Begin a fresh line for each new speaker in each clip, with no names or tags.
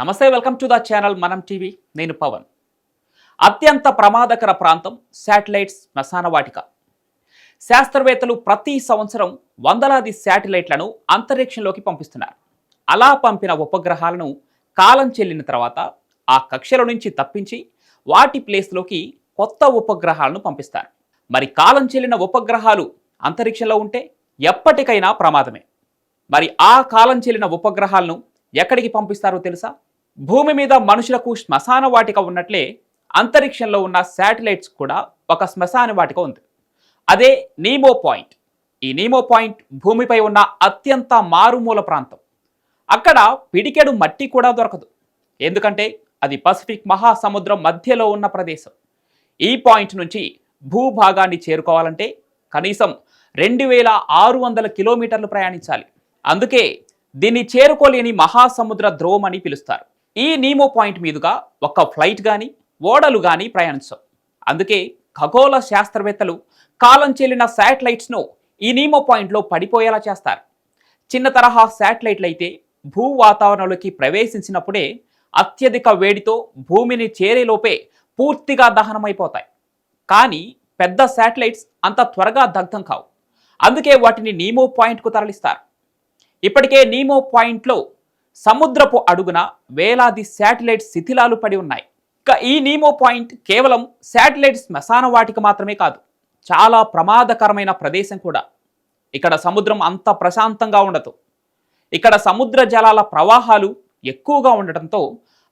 నమస్తే welcome to the channel Manam TV నేను పవన్. అత్యంత ప్రమాదకర ప్రాంతం శాటిలైట్స్ శ్మశాన వాటిక శాస్త్రవేత్తలు ప్రతి సంవత్సరం వందలాది శాటిలైట్లను అంతరిక్షంలోకి పంపిస్తున్నారు. అలా పంపిన ఉపగ్రహాలను కాలం చెల్లిన తర్వాత ఆ కక్షల నుంచి తప్పించి వాటి ప్లేస్లోకి కొత్త ఉపగ్రహాలను పంపిస్తారు. మరి కాలం చెల్లిన ఉపగ్రహాలు అంతరిక్షంలో ఉంటే ఎప్పటికైనా ప్రమాదమే. మరి ఆ కాలం చెల్లిన ఉపగ్రహాలను ఎక్కడికి పంపిస్తారో తెలుసా? భూమి మీద మనుషులకు శ్మశాన వాటిక ఉన్నట్లే అంతరిక్షంలో ఉన్న శాటిలైట్స్ కూడా ఒక శ్మశాన వాటిక ఉంది. అదే నీమో పాయింట్. ఈ నీమో పాయింట్ భూమిపై ఉన్న అత్యంత మారుమూల ప్రాంతం. అక్కడ పిడికెడు మట్టి కూడా దొరకదు. ఎందుకంటే అది పసిఫిక్ మహాసముద్రం మధ్యలో ఉన్న ప్రదేశం. ఈ పాయింట్ నుంచి భూభాగాన్ని చేరుకోవాలంటే కనీసం రెండు వేల ఆరు వందల కిలోమీటర్లు ప్రయాణించాలి. అందుకే దీన్ని చేరుకోలేని మహాసముద్ర ధ్రువం అని పిలుస్తారు. ఈ నీమో పాయింట్ మీదుగా ఒక్క ఫ్లైట్ కానీ ఓడలు కానీ ప్రయాణించవు. అందుకే ఖగోళ శాస్త్రవేత్తలు కాలం చెల్లిన శాటిలైట్స్ను ఈ నీమో పాయింట్లో పడిపోయేలా చేస్తారు. చిన్న తరహా శాటిలైట్లు అయితే భూ వాతావరణంలోకి ప్రవేశించినప్పుడే అత్యధిక వేడితో భూమిని చేరేలోపే పూర్తిగా దహనమైపోతాయి. కానీ పెద్ద శాటిలైట్స్ అంత త్వరగా దగ్ధం కావు. అందుకే వాటిని నీమో పాయింట్కు తరలిస్తారు. ఇప్పటికే నీమో పాయింట్లో సముద్రపు అడుగున వేలాది శాటిలైట్ శిథిలాలు పడి ఉన్నాయి. ఇక ఈ నీమో పాయింట్ కేవలం శాటిలైట్ శ్మశాన వాటిక మాత్రమే కాదు చాలా ప్రమాదకరమైన ప్రదేశం కూడా. ఇక్కడ సముద్రం అంత ప్రశాంతంగా ఉండదు. ఇక్కడ సముద్ర జలాల ప్రవాహాలు ఎక్కువగా ఉండటంతో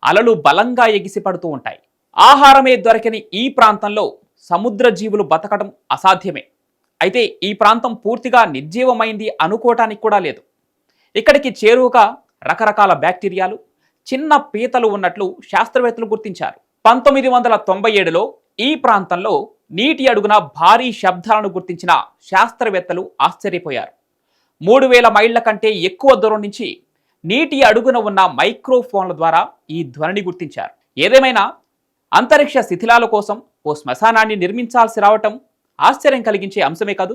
అలలు బలంగా ఎగిసి పడుతూ ఉంటాయి. ఆహారమే దొరకని ఈ ప్రాంతంలో సముద్ర జీవులు బతకడం అసాధ్యమే. అయితే ఈ ప్రాంతం పూర్తిగా నిర్జీవమైంది అనుకోవటానికి కూడా లేదు. ఇక్కడికి చేరువగా రకరకాల బ్యాక్టీరియాలు చిన్న పీతలు ఉన్నట్లు శాస్త్రవేత్తలు గుర్తించారు. పంతొమ్మిది వందల తొంభై ఏడులో ఈ ప్రాంతంలో నీటి అడుగున భారీ శబ్దాలను గుర్తించిన శాస్త్రవేత్తలు ఆశ్చర్యపోయారు. మూడు వేల మైళ్ళ కంటే ఎక్కువ దూరం నుంచి నీటి అడుగున ఉన్న మైక్రోఫోన్ల ద్వారా ఈ ధ్వనిని గుర్తించారు. ఏదేమైనా అంతరిక్ష శిథిలాల కోసం ఓ శ్మశానాన్ని నిర్మించాల్సి రావటం ఆశ్చర్యం కలిగించే అంశమే కాదు